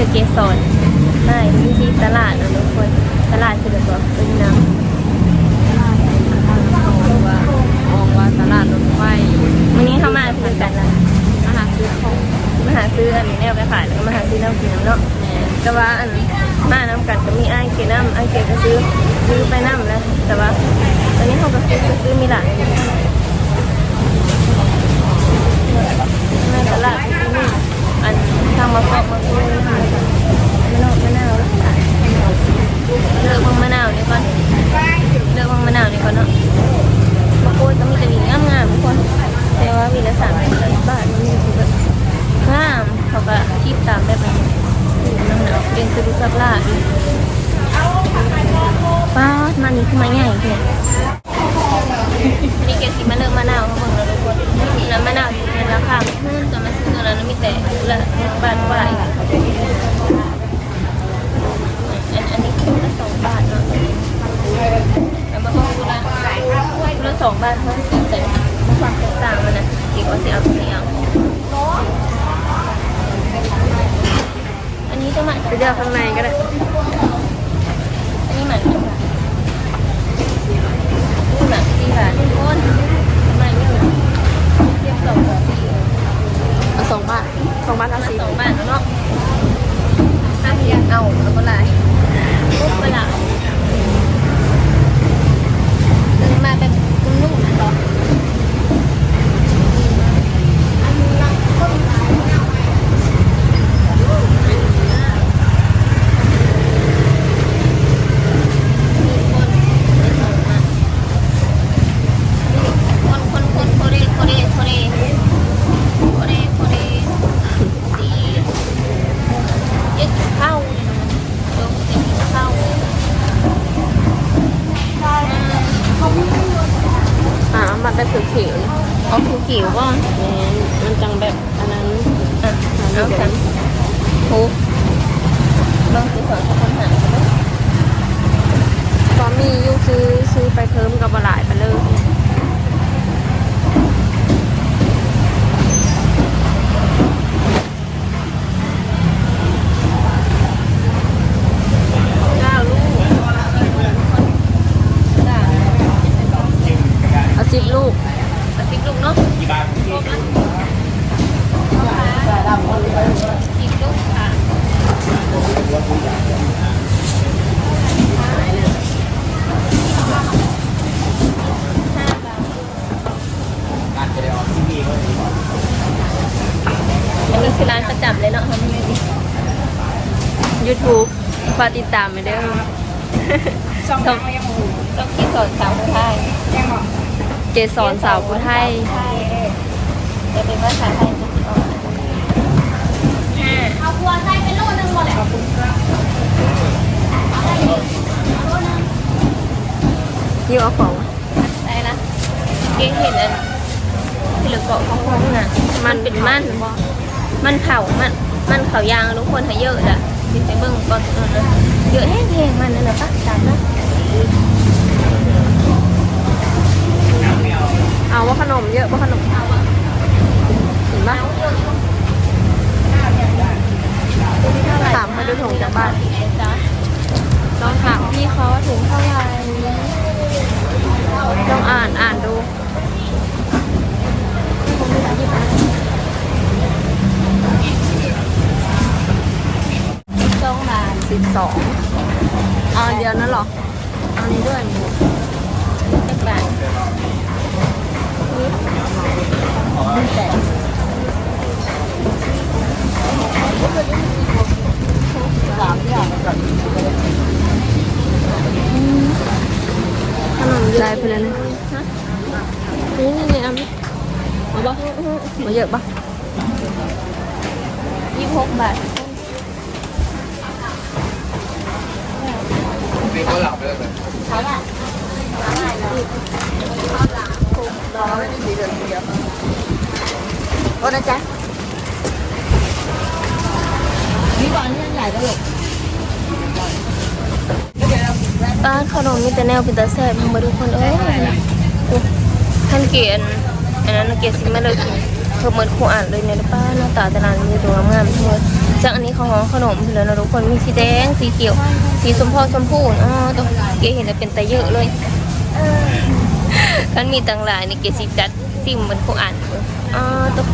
สเกสรใช่มีที่ตลาดนะทุกคน ตลาดคือแบบว่าเป็นน้ว่ามองว่าตลาดรถไฟำวันนี้เข้ามาคือกันนะมาหาซื้อของมาหาซื้ออันนี้แนวไปขายแล้วก็มาหาซื้อน้ำกินน้ำเนาะ แหน่แต่ว่าอันมาน้ำกันก็มีไอ้ายเกน้ำไอ้ายเกก็ซื้อซื้อไปน้ำนะ แต่ว่าตอนนี้เขาก็ซื้อซื้อมีหลายในตลาดก็มี อันทางมาเกาะมาคุยมะนาวมะนาวเลือกมังมะนาวนี่ก่อนเลือกมังมะนาวนี่ก่อนเนาะบางคนก็มีแต่หนีงามๆทุกคนแต่ว่าวีละสามสิบบาทนี่คือแบบงามเขาก็คิดตามแบบนั้น น้ำหนักเป็นสุดุสับลาดป้าดมันนี่คือมาใหญ่แค่นี่เกสิมาเลิกมะนาวมาเบิ่งแล้วทุกคนน้ำมะนาวอยู่ในราคาไม่ขึ้นแต่มันซื้อแล้วมีแต่ละบาทกว่าอีกอันอันนี้คือละสองบาทเนาะแล้วมาพูดละพูดละส องบาทเท่านั้นแต่ความแตกต่างมันนะเกี่ยวกับเสียเอาตัวนี้เอาอันนี้จะมาไปเลือกข้างในก็ได้อันนี้หมันกี่บาทนี่หมันสี่บาทกคนทำไมไม่เหมือนเทียบสองบสี่เอาสองบาทสองบาทเอาสี่สองบาทแล้วเนาะถ้าเทียบเอาแล้วก็ไล่ปุ๊บไปละซื้อมา แบบนุ่มๆนะต่อคนคนคนโคเรโคเรโคเรโคเรโคเรสีเยอะกินข้าวเลยนะเดี๋ยวจะกินข้าว อ่ามันเป็นถือเขียวนี่ เอาคือกิ๋วก่อน แหน่มันจังแบบอันนั้น อะเอาสันทุบลองซื้อของสักคนหา ตอนมีอยู่ซื้อซื้อไปเพิ่มกับบหลายไปเลย เก้าลูกจ้า เอาสิบลูก เอาสิบลูกเนาะครบแล้วสิบลูกค่ะห้าบาทอันนี้คือร้านประจำเลยเนาะทำยังไงดี ยูทูบฝากติดตามไปเด้อต้องต้องคิดสอนสาวไทยเกสรสาวผู้ไทยไทยจะเป็นภาษาไทยจะติดออกห้าเอาบัวใส่เป็นโลนึงหมดแหละยิ้วเอาของได้ละเก่งเห็นอันที่เหลือเกาะของของน่ะ มันเป็นมันมันเผามันมันเขายางทุกคนให้เยอะจ้ะ ดิไปเบิ่งก่อนเลยเยอะแห้งๆมันนั่นน่ะปะตามนะเอาว่าขนมเยอะว่าขนมเอาอะเห็นปะถามเขาดูถุงจากบ้านลองถามพี่เขาว่าถุงเท่าไหร่ลองอ่านอ่านดู สองบาท สิบสองเอาอันเดียวนั่นเหรอ เอาอันนี้ด้วยสิบบาทแต่สามอย่างขนมเยอะได้ไปแล้วนะนี่นี่นี่เอาไหมเอาปะมาเยอะปะ ยี่สิบหกบาท โอ้นะจ๊ะ ป้าขนมมีแต่แนวเป็น ตาแซ่บทั้งหมดทุกคนเอ้ยโอ้ท่านเกียนอันนั้นเกียนสิไม่เลยกิเพิ่มเหมือนครูอ่านเลยเนี่ยป้าหน้าตาต่ละนี่ดูงามทั้งหมดจากอันนี้เขาห่อขนมเพื่อนเราทุกคนมีสีแดงสีเขียว สีชมพูชมพูอ๋อตัวเก๋เห็นแล้วเป็นตะเยอะเลยกันมีต่างหลายนี่เก๋สิจัดซิมมันผู้อ่านอ๋อตัว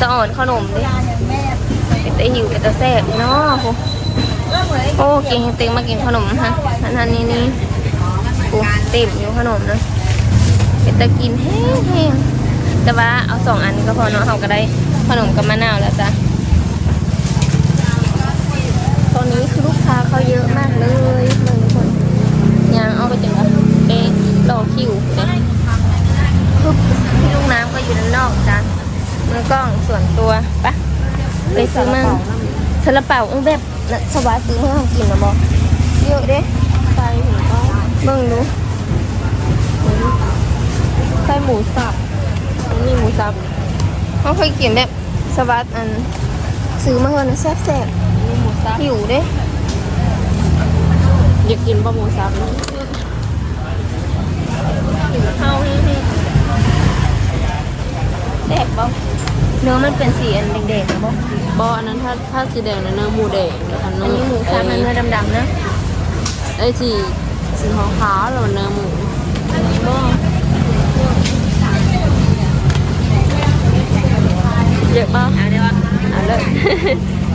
สะอ่อนขนมเลยเป็นตะหิวเป็นตะแซ่บเนาะโอ้เก่งเต็งมากินขนมฮะอันนั้นี่ นี่นี่โอ้เต็มอยู่ขนมนะเป็นตะกินแห้งๆแต่ว่าเอาสองอันก็พอเนาะเขาก็ได้ขนมกับมะนาวแล้วจ้ะตอนนี้คือลูกค้าเขาเยอะมากเลยบิ่งทุกคนยังเอาไปจังละเอ๊ะรอคิวเนี่ยปุ๊บพี่ลูกน้ำก็อยู่ด้านนอกจ้ะมือกล้องส่วนตัวปะไปซื้อมาซาลาเปาเออแบบสวัสดิ์ซื้อมาให้กินนะบอกเยอะเด้ใส่หมูก็ เบิ่งดูใส่หมูสับอันนี่หมูสับเขาเคยกินแบบสวัสดิ์อัน ซื้อมาเพิ่นแซ่บอันนี่หมูสับๆหิวเด้อยากกินปลาหมูสับนะหิวข้าวนี่แซ่บบ่เนื้อมันเป็นสีอันแดงๆนะบ่บออันนั้นถ้าถ้าสีแดงนะเนื้อหมูแดงแล้วอันอันนี้หมูสับมันเนื้อดำๆนะไอ้สี สีขาวๆแล้วเนื้อหมูเยอะป่ะเอาได้ว่าเอาเลย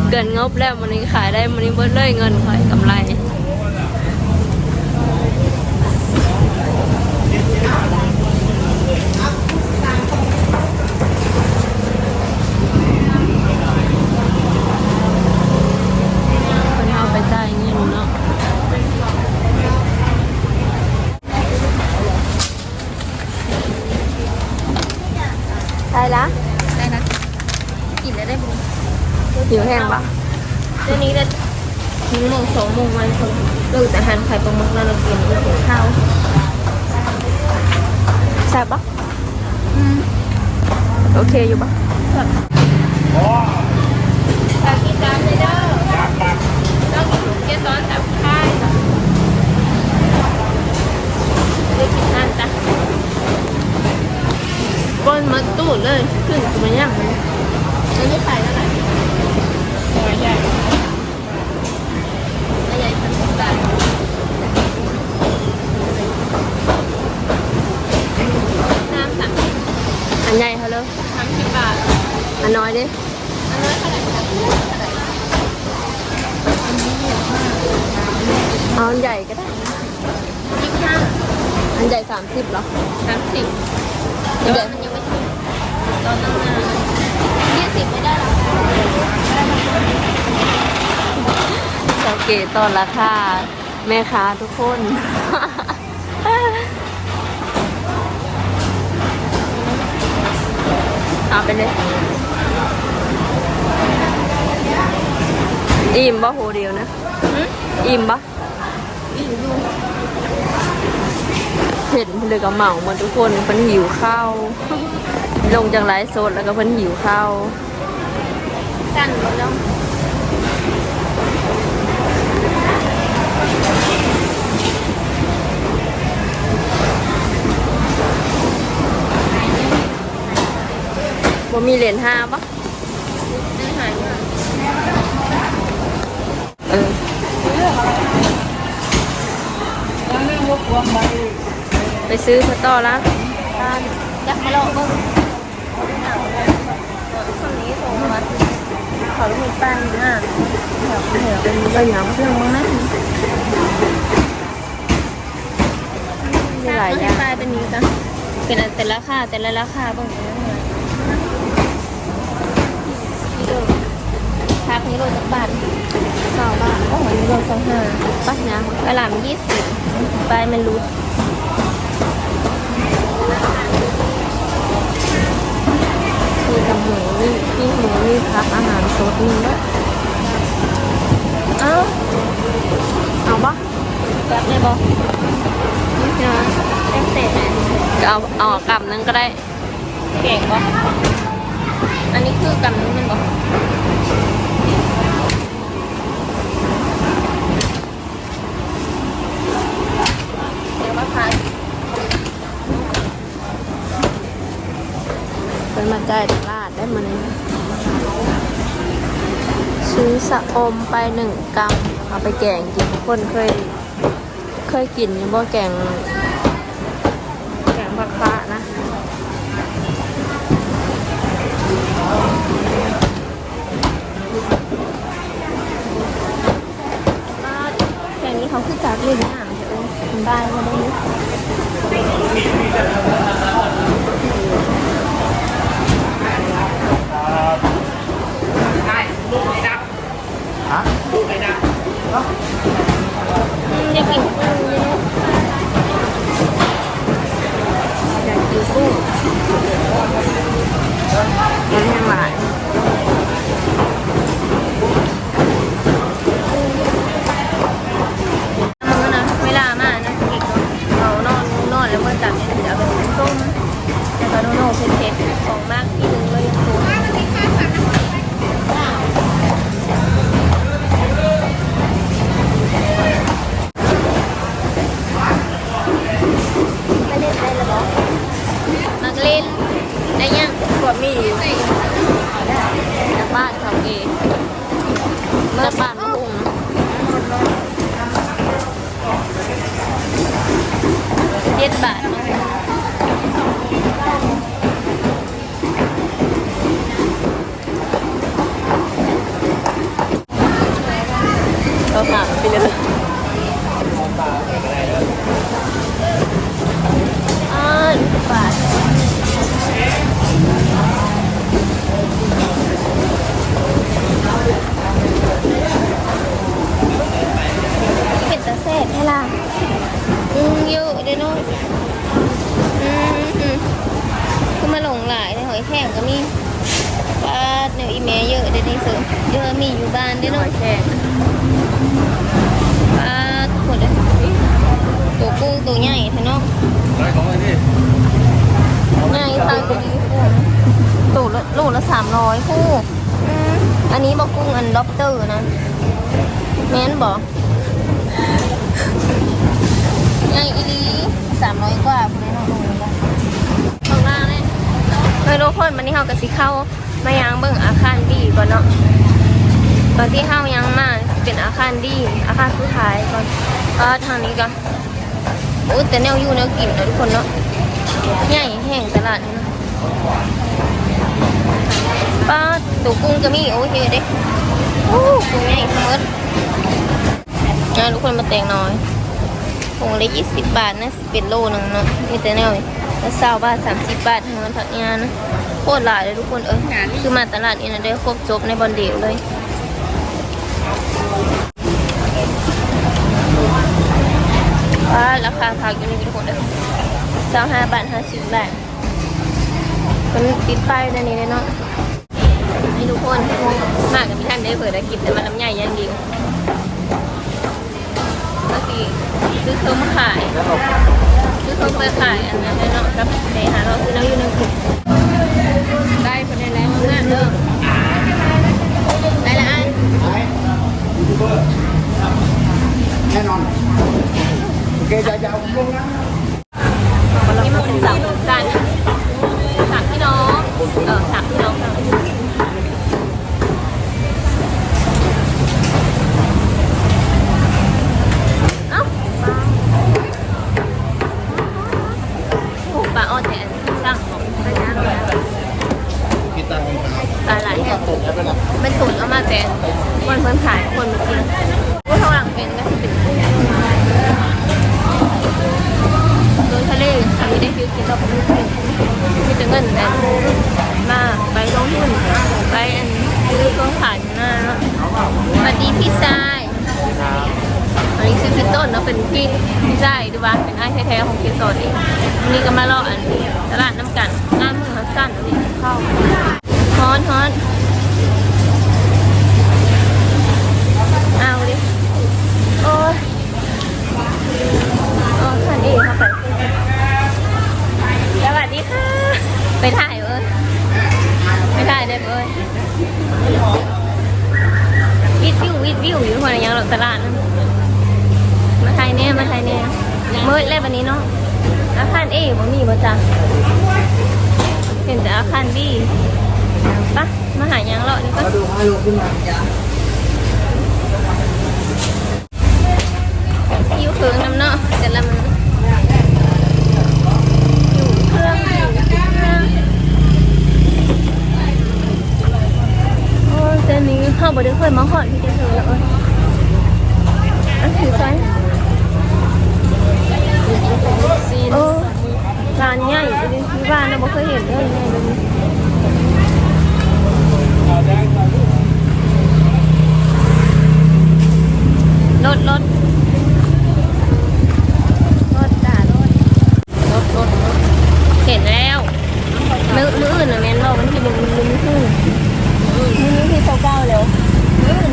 เกินงบแล้วมันนี้ขายได้มันนี้เบิดเลยเงินขายกำไรคนเอาไปจ่ายเงินเนาะ ได้ละได้นะกินแล้วได้บุญ หิวแห้งปะ เดี๋ยวนี้เลยหนึ่งโมง สองโมงวันคนเลิกแต่หันไข่ปลาหมึกแล้วเรากินกินข้าวแซ่บปะโอเคอยู่ปะตากินจานเลยเด้อต้องกินเกสรตับข้ายได้กินนั่นจ้ะก้นมาตูดเลยขึ้นกูไม่ย่างมันมันไม่ไปแล้วนะตัวใหญ่ตัวใหญ่พันสองบาทน้ำสามสิบ อันใหญ่เขาเลย สามสิบบาท อันน้อยดิ อันน้อยเท่าไหร่คะ เอาอันใหญ่ก็ได้ ยี่สิบห้า อันใหญ่สามสิบเหรอ สามสิบเดี๋ยวมันยังไม่ถึงตอนนั้นนะยี่สิบไม่ได้หรอก สัง เกตตอนราคาแม่ค้าทุกคน เอาไปเลยอิ่มปะโหเดียวนะหืมอิ่มปะอีกดูเห็นเพิ่นเลยกับเหมาหมาทุกคนเพิ่นหิวข้าว ลงจากไลฟ์สดแล้วก็เพิ่นหิวข้าวสั่นหมดแล้ว มีเหรียญห้าปะได้หายมาเออไปซื้อพระต่อละตายักมาลอกบ้างคนนี้โทรมาขอลูกมีป้ายหน้าแถวแถวเป็นใบหยำเครื่องมั้งนะมีหลายอย่างป้ายเป็นนี้จ้ะเป็นแต่ละราคาแต่ละราคาบ้างพักนี้โลจักบาท ข้าวบ้าน โอ้โหนี่โลสองห้าปักยางกระหล่ำยี่สิบปลายมันรูดมีกับหมูมีมีหมูมีผักอาหารสดมีด้วยเอ้าเอาปะแป๊บเลยบอนี่นะแป้งเศษนะเอาเอากลับนึงก็ได้ เก่งปะอันนี้คือกำนึงมันบอกเดี๋ยวมาพาน เป็นมาจ่ายตลาดได้มาเลยชซื้อสะอมไปหนึ่งกรัมเอาไปแกงกินทุกคนเคย เคยกินอยังบ่แกง แกงผักคะนะแกงนี้เขาคือจากเล่นน้ำใช่ไหมคุณบ้านก็ได้ นบอกง่ายอีลีสามร้อยกว่าคุณได้นอนตรงนี้ละข้างล่างเลยเฮ้ยทุกคนวันนี้เฮากับสิเข้ามายังเบิ่งอาคารดีก่อนเนาะตอนที่เฮายังมาเป็นอาคารดี อาคารสุดท้ายก่อนเออทางนี้ก่อนโอ้ยแต่แนวอยู่แนวกินนะทุกคนเนาะใหญ่แห่งตลาดนี่นะป้าตัวกุ้งก็มีโอเคเด้โอ้กุ้งใหญ่เสมอ อ่าทุกคนมาแต่งน้อยกุ้งละยี่สิบบาทนะสเป็นโลหนึงเนาะมีแต่แนวแล้วเศร้าบาทสามสิบบาททั้งานผักงานนะโคตรหลายเลยทุกคนเออคือมาตลาดนี้นะได้ครบจบในบอลเดียวเลยป้าราคาผักอยู่นี่ทุกคนเด้อเจ้าห้าบาทห้าสิบบาทมันติดป้ายด้านนี้เลยเนาะให้ทุกคนมากกับพี่ท่านได้เปิดได้กินแต่มันลำใหญ่ยังดี ยวก็คือซื้อส้มขาย ซื้อส้มไปขายอันนั้นเนาะกับไปหาเราซื้อแล้วอยู่ในกลุ่มได้คนได้แล้วงานเริ่มได้ละอันแน่นอนโอเคจะจะเอาลงนะ นี่มันเป็นสามจานสามพี่น้อง เออสามพี่น้องสามเอ้าปลาปลาอ้อแทนสั่งของพนักงาน คิดตังค์กัน ปลาหลายแห่ง ตกแล้วไปละ เป็นตุ๋นเอามาแต่คนเพิ่นขายคนมากินผู้ทางหลังเป็นก็คือเป็นกุ้งโดยทะเลอันนี้ได้ฟิวกินเราเป็นกุ้ง มีแต่เงินแต่มาไปลงทุนไปอันซื้อเครื่องขายหน้าเนะสวัสดีพี่ชายอันนี้ชื่อพี่ต้นเนาะเป็นพี่พี่ชายดูว่าเป็นไอ้แท้ๆของพี่ต้นเองวันนี้ก็มารออันตลาดน้ำกันหน้ามือเขาสั้นอันนี้เข้าฮอนฮอนเอาดิโอ้ยโอ้ขันเองเข้าไป ไปถ่ายเอ้ยไปถ่ายได้เอ้ยวิดวิววิดวิวอยู่คนยังหลบตลาดนะมาถ่ายแน่ยมาถ่ายแน่ยเมืดแล้วันนี้เนาะอาคารเอบ่มีบ่จ้าเห็นแต่อาคารบีปะมาหายังเลาะนี่ปะยิ้ลงขึ้มคืองน้ำเนาะแต่ละมัน เครื่องอยู่เครื่องโอ้แต่นี้เฮาบ่ได้เคยมาฮอดพี่จะเธอแล้วเอ้ยอันถือไซโอ้ร้านใหญ่เลยที่บ้านเราบ่เคยเห็นเลยใหญ่แบบนี้รถรถรถจ้ารถรถรถรถเห็นแล้วมือมืออื่นน่ะแม่นบอกมันที่มันมันมันขึ้นมือนี้ที่เก้าเร็วมืออื่น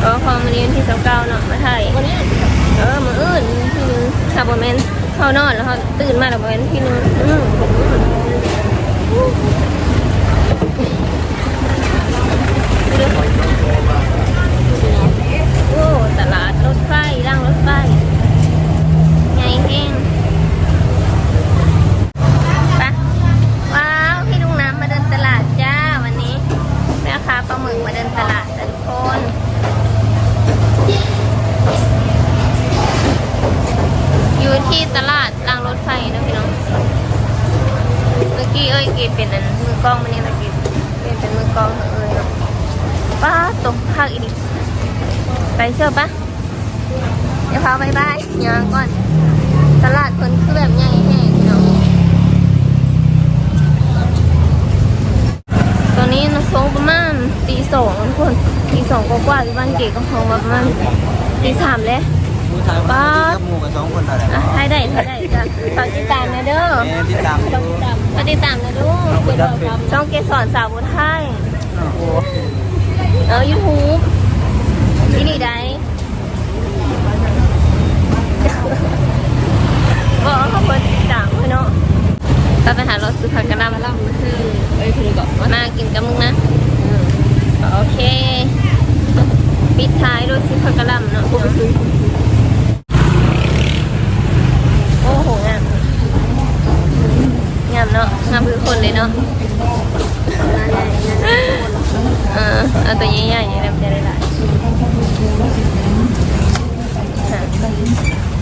เออพอมันนี้วันที่เก้าเนาะมาถ่ายวันนี้เออมืออื่นที่นึงถ้าบ่แม่นเขานอนแล้ว เขาตื่นมาแล้วบ่แม่นที่นึงอืมมื้ออื่นดูดิโอ้ตลาดรถไฟร่างรถไฟไงแห้งไปว้าวพี่ลุงน้ำมาเดินตลาดจ้าวันนี้แม่ค้าปลาหมึกมาเดินตลาดแต่ทุกคน อยู่ที่ตลาดรางรถไฟนะพี่น้อง เมื่อกี้เอ้ยเกดเป็นอันมือกล้องมันนี่นะเกดเกดเป็นมือกล้องเอ้ยเนาะป้าตกภาคอีกไปเชื่อปะเดี๋ยวพาไปบายยางก่อน ตลาดคนคือแบบใหญ่แห้งพี่น้อง ตอนนี้นะโซงประมาณตีสองทุกคนตีสองก ว่าๆที่บ้านเก๋ก็ห้องประมาณตีสามแล้วผู้ชายคนนี้กับหมู่กับสองคนเท่าไหร่อะให้ได้ให้ได้จ้ะฝากติดตามนะเด้อแม่ที่ตามดูฝากติดตามนะลูกช่องเกสรสาวบุญไทยเออยูทูบที่นี่ได้บอกเขาเปิดติดตามไว้เนาะเราไปหารถซื้อผักกระหลำแล้วคือเอ้ยคือก่อนมากินกับมึงนะโอเค ปิดท้ายด้วยซื้อผักกระหลำเนาะ โอ้โหงามงามเนาะงามคือคนเลยเนาะเออเอาตัวใหญ่ๆนี่แหละมันจะได้หลายค่ะ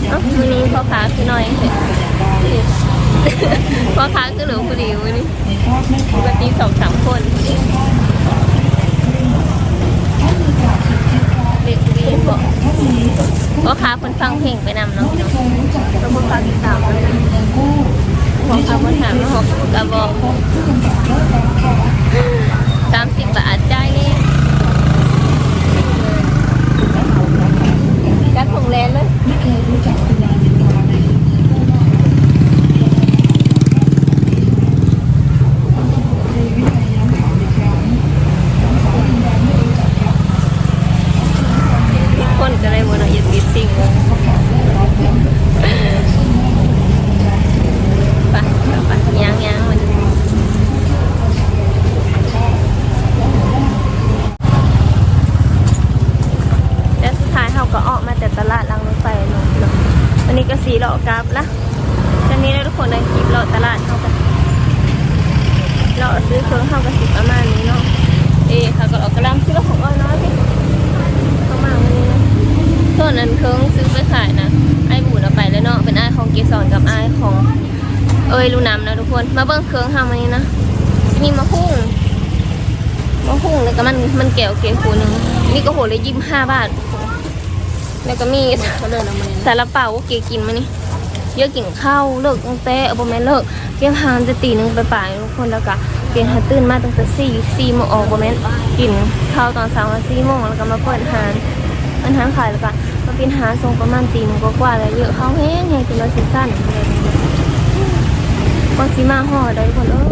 เอ้าวันนี้พ่อค้าคือน้อยเห็นพ่อค้าคือเหลือผู้เดียววันนี้ปกติสองสามคนเด็กดีบอกพ่อค้าคนฟังเพลงไปนำเนาะ แล้วพ่อค้าติดตามเลยพ่อค้ามาถามว่าหกกระบอกสามสิบบาทจ่ายเลยจัดถุงแลนเลยทุกคนจะได้หมดเนาะอย่าติดสิ่งเลย ไปไปย่างย่างมันแล้วสุดท้ายเขาก็ออกมาแต่ตลาดรางรถไฟเนาะเนาะวันนี้ก็ สีหลอกกราฟละจะนี้ได้ทุกคนในคลิปหลอกตลาดเขากันหลอกซื้อเครื่องเข้ากับสิประมาณนี้เนาะเอ๊ะเขาก็หลอกกระลำซื้อของอ้อยน้อยพี่เข้ามาวันนี้นะส่วนอันเครื่องซื้อไปขายนะไอ้บูดเอาไปแล้วเนาะเป็นไอ้ของเกสรกับไอ้ของเอ้ยรู้น้ำนะทุกคนมาเบิ้งเครื่องทำอันนี้นะมีมะฮุ่งมะฮุ่งแล้วก็มันมันแก้วเกลือหนึ่งนี่ก็โหเลยยี่สิบห้าบาท แล้วก็มีสาลาเปาเกกินมานี่เยอะกินข้าวเลิกตั้งแต่เอาบแม่นเลิกเก็บหานจะตีหนึ่งไปป่ายๆทุกคนแล้วก็เปลี่ยนหาตื่นมาตั้งแต่สี่สี่โมงออกบแม่นกินข้าวตอนสามวันสี่โมงแล้วก็มาเปิดหานมันหานขายแล้วก็มาเป็นหาทรงประมาณตีหนึงกว่าๆแล้วเยอะข้าวแห้งไงกินแล้วสั้นๆเลยก็ซีมาห่อได้ทุกคนเอ้ย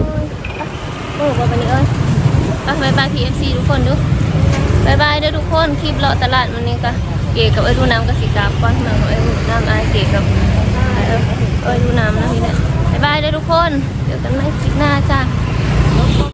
โอ้วันนี้เอ้ยไปบายบายพีเอฟซีทุกคนดูบายบายเด้อทุกคนคลิปเลาะตลาดวันนี้ก็ เก๋กับเอ้ยดูน้ำกับสีกราบก้อนเมืองเอ้ยดูน้ำไอายเก๋กับเอ้ยเอ้ยดูน้ำนะพี่เนี่ยบายบายเด้อทุกคน เดี๋ยวกันไหมคลิปหน้าจ้า